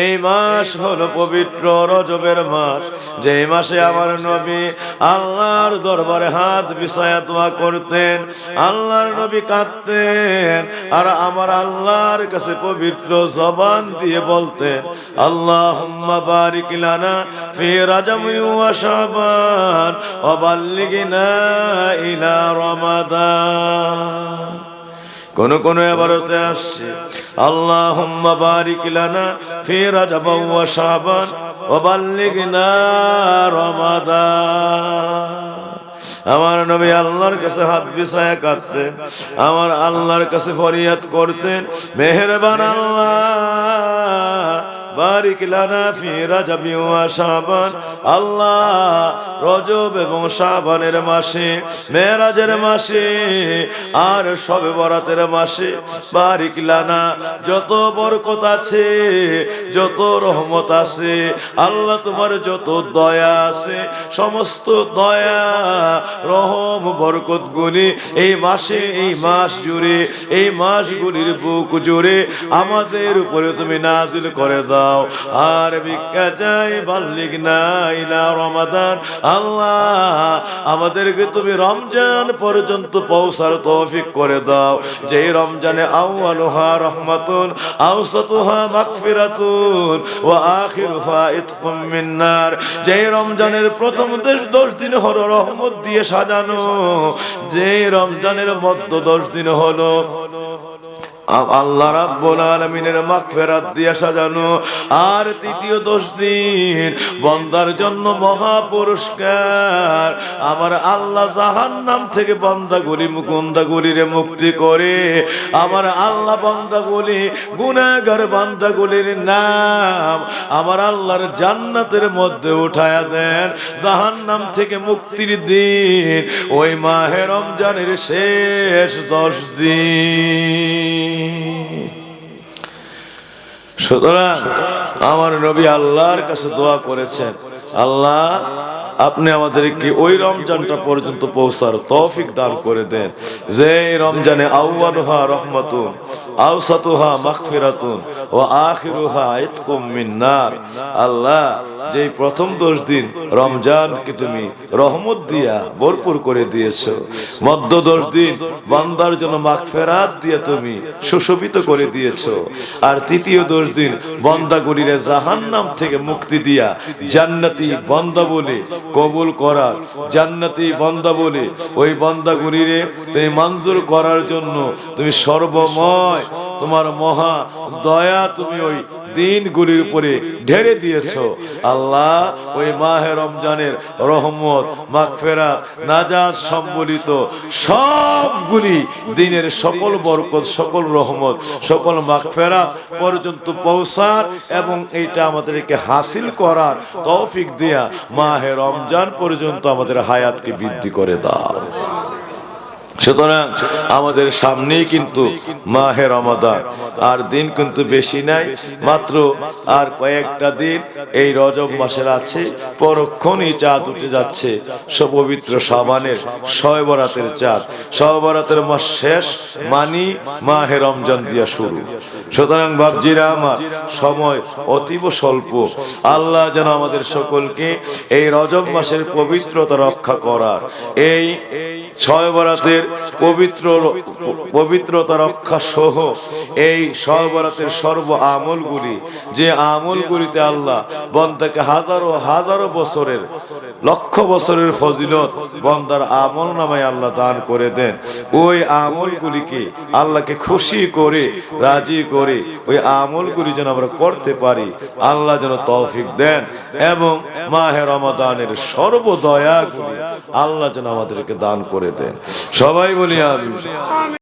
এই মাস হলো পবিত্র রজবের মাস। যে মাসে আমার নবী আল্লাহর দরবারে হাত বিছায়া দোয়া করতেন, আল্লাহর নবী কাঁদতেন, আর আমার আল্লাহর কাছে পবিত্র জবান দিয়ে বলতেন, আল্লাহুম্মা বারিক ফি রাজব ওয়া শাবান ইলা রমাদান। কোন কোন এবারতে আসছে। আল্লাহুম্মা বারিক লানা ফি রাজব ওয়া শাবান ওয়া বাল্লিগনা রমাদান। আমার নবী আল্লাহর কাছে হাত বিছায়া কাঁদতেন, আমার আল্লাহর কাছে ফরিয়াদ করতেন, মেহেরবান আল্লাহ। বারিক লানা ফি রাজাবি ওয়া শাবান। আল্লাহ রজব এবং শাবানের মাসে, মেরাজের মাসে, আর সবে বরাতের মাসে বারিক লানা যত বরকত আছে, যত রহমত আছে, আল্লাহ তোমার যত দয়া আছে, সমস্ত দয়া, রহম, বরকত গুলি এই মাসে, এই মাস জুড়ে, এই মাসগুলির বুক জুড়ে আমাদের উপরে তুমি নাজিল করে দাও। আর ভিক্ষা চাই, বাল্লিক নাই না রমাদান। আল্লাহ, আমাদেরকে তুমি রমজান পর্যন্ত পৌঁছার তৌফিক করে দাও। যেই রমজানে আউয়ালুহা রহমাতুন আওসাতুহা মাগফিরাতুন, ওয়া আখিরুহা ইতকুম মিন্নার। যেই রমজানের প্রথম দেশ দশ দিন হলো রহমত দিয়ে সাজানো। যেই রমজানের মধ্য দশ দিন হলো আল্লাহ রাব্বুল আলামিনের মাগফিরাত দিয়ে সাজানো। আর তৃতীয় দশ দিন বন্দার জন্য মহা পুরস্কার আমার আল্লাহ জাহান্নাম থেকে বন্দাগুলি, মুকুন্দাগুলিরে মুক্তি করে আমার আল্লাহ বন্দাগুলি, গুনাহগার বান্দাগুলির নাম আমার আল্লাহর জান্নাতের মধ্যে উঠায়া দেন। জাহান্নাম থেকে মুক্তির দিন, ওই মাহে রমজানের শেষ দশ দিন। সুতরাং আমার নবী আল্লাহর কাছে দোয়া করেছেন, আল্লাহ, আপনি আমাদেরকে ওই রমজানটা পর্যন্ত পৌঁছার তৌফিক দান করে দেন। যে রমজানে আউয়ালুহা রহমাতুন আউসাতুহা মাগফিরাতুন ও আখিরুহা ইতকুম মিন্নার আল্লাহ যে প্রথম দশ দিন রমজানকে তুমি রহমত দিয়া ভরপুর করে দিয়েছ, মধ্য দশ দিন বান্দার জন্য মাগফেরাত দিয়ে তুমি সুশোভিত করে দিয়েছ, আর তৃতীয় দশ দিন বন্দাগুলিরে জাহান্নাম থেকে মুক্তি দিয়া জান্নাতি বন্দা বলে কবুল করার, জান্নাতি বন্দা বলে ওই বন্দাগুলিরে তুমি মঞ্জুর করার জন্য তুমি সর্বময় তোমার মহা দয়া তুমি ওই দিনগুলির উপরে ঢেরে দিয়েছ। আল্লাহ ওই মাহে রমজানের রহমত, মাগফেরা নাজাজ সম্বলিত সবগুলি দিনের সকল বরকত, সকল রহমত, সকল মাগফেরা পর্যন্ত পৌঁছার এবং এইটা আমাদেরকে হাসিল করার তৌফিক দিয়া মাহে রমজান পর্যন্ত আমাদের হায়াতকে বৃদ্ধি করে দাও। সুতরাং আমাদের সামনেই কিন্তু মাহে রমাদান। আর দিন কিন্তু বেশি নাই, মাত্র আর কয়েকটা দিন এই রজব মাসের আছে, পরক্ষণই চাঁদ উঠে যাচ্ছে, সপবিত্র সাবানের শয় বরাতের চাঁদ। শয় বরাতের মাস শেষ, মানি মাহে রমজান দিয়া শুরু। সুতরাং বাবজিরা আমার, সময় অতীব স্বল্প। আল্লাহ যেন আমাদের সকলকে এই রজব মাসের পবিত্রতা রক্ষা করার। এই ছয় বরাতের পবিত্র পবিত্রতা রক্ষা সহ এই ছয় বরাতের সর্ব আমলগুলি। যে আমলগুলিতে আল্লাহ বন্দাকে হাজারো হাজারো বছরের, লক্ষ বছরের ফজিলত বন্দার আমল নামায় আল্লাহ দান করে দেন। ওই আমলগুলিকে আল্লাহকে খুশি করে, রাজি করে ওই আমলগুলি যেন আমরা করতে পারি, আল্লাহ যেন তৌফিক দেন এবং মাহে রমাদানের সর্বদয়াগুলি আল্লাহ যেন আমাদেরকে দান করে দেন। সবাই বলি আমি